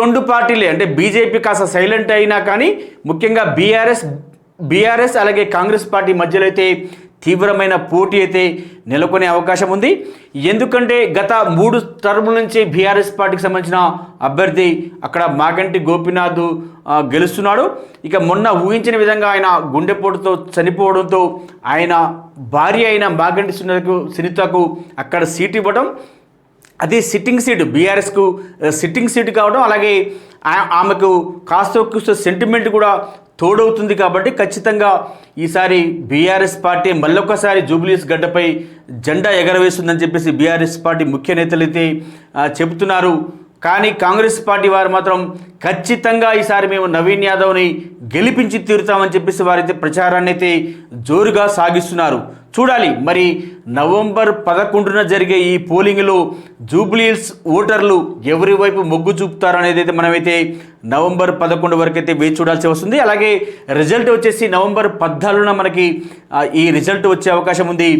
రెండు పార్టీలే అంటే బీజేపీ కాస్త సైలెంట్ అయినా కానీ ముఖ్యంగా బీఆర్ఎస్ బీఆర్ఎస్ అలాగే కాంగ్రెస్ పార్టీ మధ్యలో అయితే తీవ్రమైన పోటీ అయితే నెలకొనే అవకాశం ఉంది. ఎందుకంటే గత మూడు టర్మ్ నుంచి బీఆర్ఎస్ పార్టీకి సంబంధించిన అభ్యర్థి అక్కడ మాగంటి గోపీనాథ్ గెలుస్తున్నాడు. ఇక మొన్న ఊహించిన విధంగా ఆయన గుండెపోటుతో చనిపోవడంతో ఆయన భార్య అయిన మాగంటి సునీతకు సునీతకు అక్కడ సీట్ ఇవ్వడం అది సిట్టింగ్ సీటు బీఆర్ఎస్కు సిట్టింగ్ సీటు కావడం అలాగే ఆమెకు కాస్త కూస్త సెంటిమెంట్ కూడా తోడవుతుంది కాబట్టి ఖచ్చితంగా ఈసారి బీఆర్ఎస్ పార్టీ మళ్ళొకసారి జూబ్లీస్ గడ్డపై జెండా ఎగరవేస్తుందని చెప్పేసి బీఆర్ఎస్ పార్టీ ముఖ్య నేతలు అయితే చెబుతున్నారు. కానీ కాంగ్రెస్ పార్టీ వారు మాత్రం ఖచ్చితంగా ఈసారి మేము నవీన్ యాదవ్ని గెలిపించి తీరుతామని చెప్పేసి వారైతే ప్రచారాన్ని అయితే జోరుగా సాగిస్తున్నారు. చూడాలి మరి నవంబర్ పదకొండున జరిగే ఈ పోలింగ్లో జూబ్లీహిల్స్ ఓటర్లు ఎవరి వైపు మొగ్గు చూపుతారనేది అయితే మనమైతే నవంబర్ పదకొండు వరకు అయితే వేచి చూడాల్సి వస్తుంది. అలాగే రిజల్ట్ వచ్చేసి నవంబర్ పద్నాలుగున మనకి ఈ రిజల్ట్ వచ్చే అవకాశం ఉంది.